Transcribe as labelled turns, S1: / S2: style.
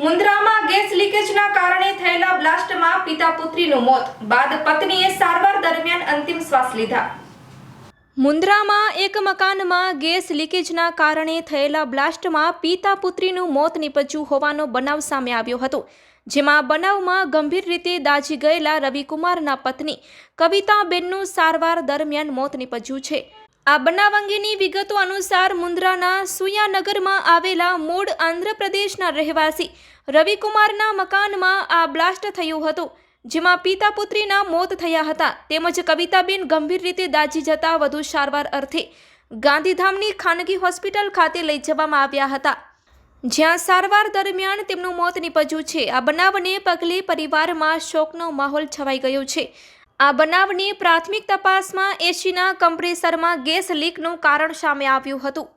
S1: મુંદ્રામાં gas લીકેજના કારણે થયેલા બ્લાસ્ટમાં પિતા પુત્રીનું મોત. બાદ પત્નીએ સારવાર દરમિયાન અંતિમ શ્વાસ લીધા. મુંદ્રામાં એક મકાનમાં ગેસ લીકેજના કારણે થયેલા બ્લાસ્ટમાં પિતા પુત્રીનું મોત નીપજ્યું હોવાનો બનાવ સામે આવ્યો હતો, જેમાં બનાવમાં ગંભીર રીતે દાઝી ગયેલા રવિકુમારના પત્ની કવિતાબેનનું સારવાર દરમિયાન મોત નીપજ્યું છે. આ બનાવ અંગેની વિગતો અનુસાર મુન્દ્રાના સુયાનગરમાં આવેલા મૂળ આંધ્રપ્રદેશના રહેવાસી રવિકુમારના મકાનમાં આ બ્લાસ્ટ થયું હતું, જેમાં પિતા પુત્રીના મોત થયા હતા. તેમજ કવિતાબેન ગંભીર રીતે દાઝી જતા વધુ સારવાર અર્થે ગાંધીધામની ખાનગી હોસ્પિટલ ખાતે લઈ જવામાં આવ્યા હતા. જ્યાં સારવાર દરમિયાન તેમનું મોત નીપજ્યું છે. આ બનાવને પગલે પરિવારમાં શોકનો માહોલ છવાઈ ગયો છે. આ બનાવની પ્રાથમિક તપાસમાં એસીના કમ્પ્રેસરમાં ગેસ લીકનું કારણ સામે આવ્યું હતું.